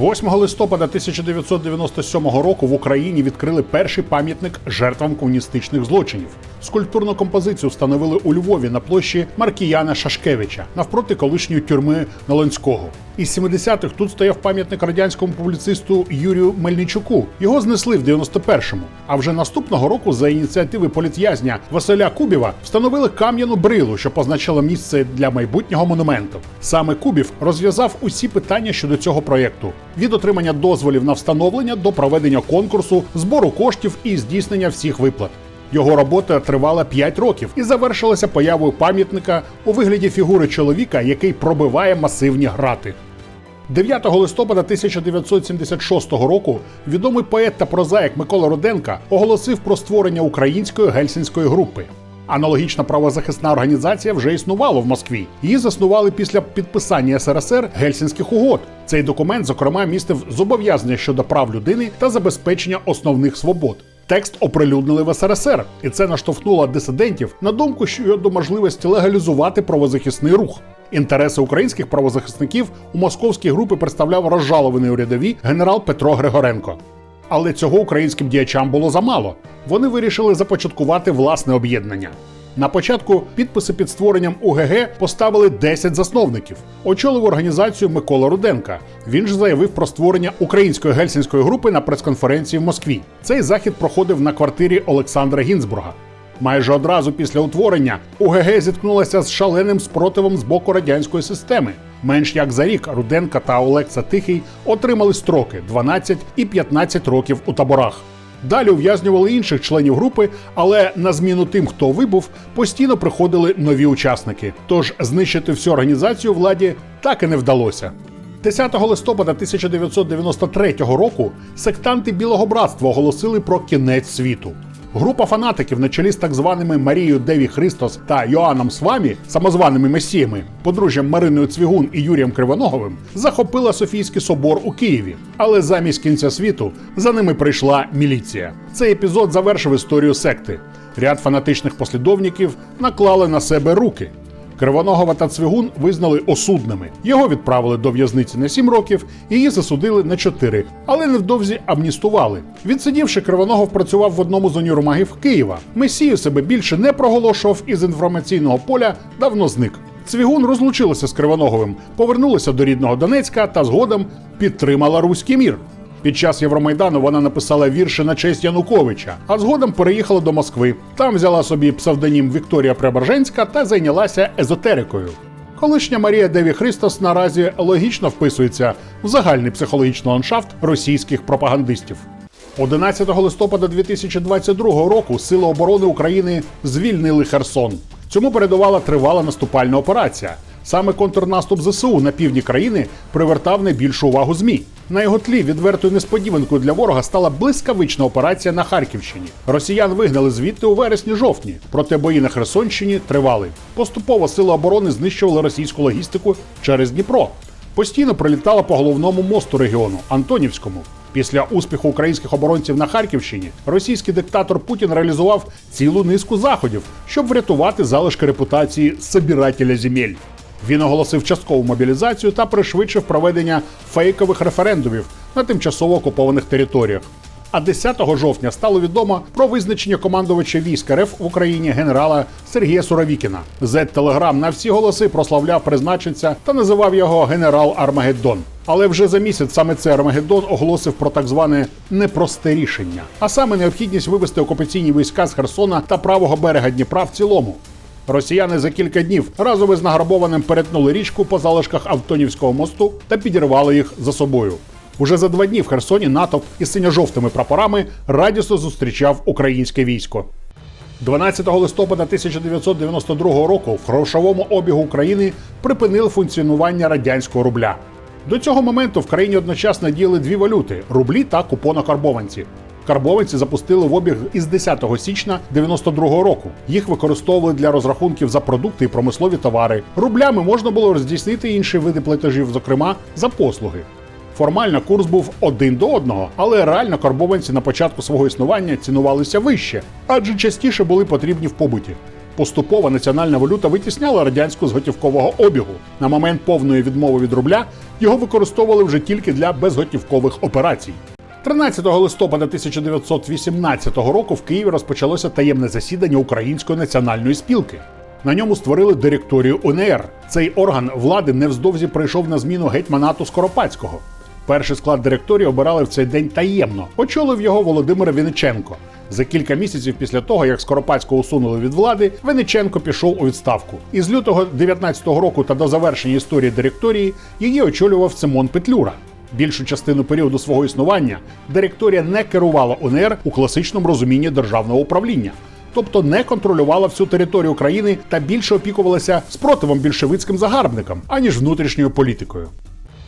8 листопада 1997 року в Україні відкрили перший пам'ятник жертвам комуністичних злочинів. Скульптурну композицію встановили у Львові на площі Маркіяна Шашкевича навпроти колишньої тюрми Налонського. Із 70-х тут стояв пам'ятник радянському публіцисту Юрію Мельничуку. Його знесли в 91-му. А вже наступного року за ініціативи політв'язня Василя Кубіва встановили кам'яну брилу, що позначила місце для майбутнього монументу. Саме Кубів розв'язав усі питання щодо цього проєкту: від отримання дозволів на встановлення до проведення конкурсу, збору коштів і здійснення всіх виплат. Його робота тривала 5 років і завершилася появою пам'ятника у вигляді фігури чоловіка, який пробиває масивні грати. 9 листопада 1976 року відомий поет та прозаїк Микола Руденка оголосив про створення української гельсінської групи. Аналогічна правозахисна організація вже існувала в Москві. Її заснували після підписання СРСР Гельсінських угод. Цей документ, зокрема, містив зобов'язання щодо прав людини та забезпечення основних свобод. Текст оприлюднили в СРСР, і це наштовхнуло дисидентів на думку щодо можливості легалізувати правозахисний рух. Інтереси українських правозахисників у московській групі представляв розжалований у рядові генерал Петро Григоренко. Але цього українським діячам було замало. Вони вирішили започаткувати власне об'єднання. На початку підписи під створенням УГГ поставили 10 засновників. Очолив організацію Микола Руденка. Він ж заявив про створення української гельсінської групи на прес-конференції в Москві. Цей захід проходив на квартирі Олександра Гінзбурга. Майже одразу після утворення УГГ зіткнулася з шаленим спротивом з боку радянської системи. Менш як за рік Руденка та Олекса Тихий отримали строки 12 і 15 років у таборах. Далі ув'язнювали інших членів групи, але на зміну тим, хто вибув, постійно приходили нові учасники. Тож знищити всю організацію владі так і не вдалося. 10 листопада 1993 року сектанти Білого братства оголосили про кінець світу. Група фанатиків на чолі з так званими Марією Деві Христос та Йоанном Свамі, самозваними месіями, подружжям Мариною Цвігун і Юрієм Кривоноговим, захопила Софійський собор у Києві. Але замість кінця світу за ними прийшла міліція. Цей епізод завершив історію секти. Ряд фанатичних послідовників наклали на себе руки. Кривоногова та Цвигун визнали осудними. Його відправили до в'язниці на 7 років, її засудили на 4, але невдовзі амністували. Відсидівши, Кривоногов працював в одному з універмагів Києва. Месію себе більше не проголошував із інформаційного поля, давно зник. Цвігун розлучилася з Кривоноговим, повернулася до рідного Донецька та згодом підтримала руський мір. Під час Євромайдану вона написала вірші на честь Януковича, а згодом переїхала до Москви. Там взяла собі псевдонім Вікторія Преображенська та зайнялася езотерикою. Колишня Марія Деві Христос наразі логічно вписується в загальний психологічний ландшафт російських пропагандистів. 11 листопада 2022 року Сили оборони України звільнили Херсон. Цьому передувала тривала наступальна операція. Саме контрнаступ ЗСУ на півдні країни привертав найбільшу увагу ЗМІ. На його тлі відвертою несподіванкою для ворога стала блискавична операція на Харківщині. Росіян вигнали звідти у вересні-жовтні, проте бої на Херсонщині тривали. Поступово сили оборони знищували російську логістику через Дніпро. Постійно прилітала по головному мосту регіону Антонівському. Після успіху українських оборонців на Харківщині російський диктатор Путін реалізував цілу низку заходів, щоб врятувати залишки репутації собирателя земель. Він оголосив часткову мобілізацію та пришвидшив проведення фейкових референдумів на тимчасово окупованих територіях. А 10 жовтня стало відомо про визначення командувача військ РФ в Україні генерала Сергія Суровікіна. Зет Телеграм на всі голоси прославляв призначенця та називав його генерал Армагеддон. Але вже за місяць саме цей Армагеддон оголосив про так зване непросте рішення, а саме необхідність вивести окупаційні війська з Херсона та правого берега Дніпра в цілому. Росіяни за кілька днів разом із награбованим перетнули річку по залишках Автонівського мосту та підірвали їх за собою. Уже за два дні в Херсоні натовп із синьо-жовтими прапорами радісно зустрічав українське військо. 12 листопада 1992 року в грошовому обігу України припинили функціонування радянського рубля. До цього моменту в країні одночасно діяли дві валюти рублі та купонокарбованці. Карбованці запустили в обіг із 10 січня 92-го року. Їх використовували для розрахунків за продукти і промислові товари. Рублями можна було здійснити інші види платежів, зокрема за послуги. Формально курс був один до одного, але реально карбованці на початку свого існування цінувалися вище, адже частіше були потрібні в побуті. Поступово національна валюта витісняла радянську з готівкового обігу. На момент повної відмови від рубля його використовували вже тільки для безготівкових операцій. 13 листопада 1918 року в Києві розпочалося таємне засідання Української національної спілки. На ньому створили директорію УНР. Цей орган влади невздовзі прийшов на зміну гетьманату Скоропадського. Перший склад директорії обирали в цей день таємно. Очолив його Володимир Вінниченко. За кілька місяців після того, як Скоропадського усунули від влади, Винниченко пішов у відставку. І з лютого 19-го року та до завершення історії директорії її очолював Симон Петлюра. Більшу частину періоду свого існування директорія не керувала УНР у класичному розумінні державного управління, тобто не контролювала всю територію країни та більше опікувалася спротивом більшовицьким загарбникам, аніж внутрішньою політикою.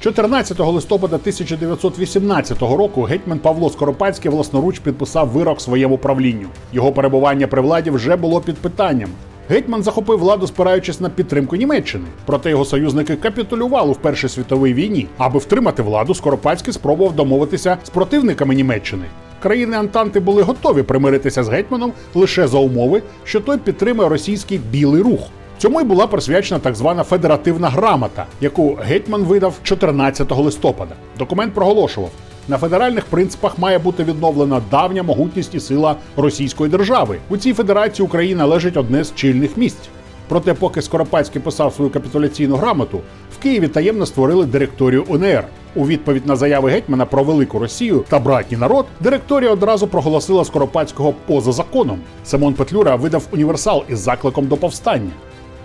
14 листопада 1918 року гетьман Павло Скоропадський власноруч підписав вирок своєму правлінню. Його перебування при владі вже було під питанням. Гетьман захопив владу, спираючись на підтримку Німеччини. Проте його союзники капітулювали в Першій світовій війні. Аби втримати владу, Скоропадський спробував домовитися з противниками Німеччини. Країни Антанти були готові примиритися з гетьманом лише за умови, що той підтримує російський білий рух. Цьому й була присвячена так звана федеративна грамота, яку гетьман видав 14 листопада. Документ проголошував. На федеральних принципах має бути відновлена давня могутність і сила Російської держави. У цій федерації Україна лежить одне з чільних місць. Проте, поки Скоропадський писав свою капітуляційну грамоту, в Києві таємно створили директорію УНР. У відповідь на заяви гетьмана про велику Росію та братній народ, директорія одразу проголосила Скоропадського поза законом. Симон Петлюра видав універсал із закликом до повстання.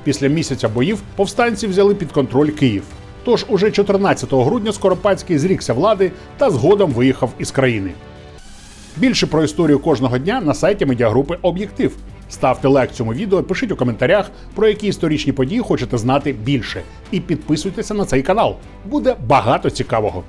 Після місяця боїв повстанці взяли під контроль Київ. Тож уже 14 грудня Скоропадський зрікся влади та згодом виїхав із країни. Більше про історію кожного дня на сайті медіагрупи Об'єктив. Ставте лайк цьому відео, пишіть у коментарях, про які історичні події хочете знати більше. І підписуйтеся на цей канал. Буде багато цікавого.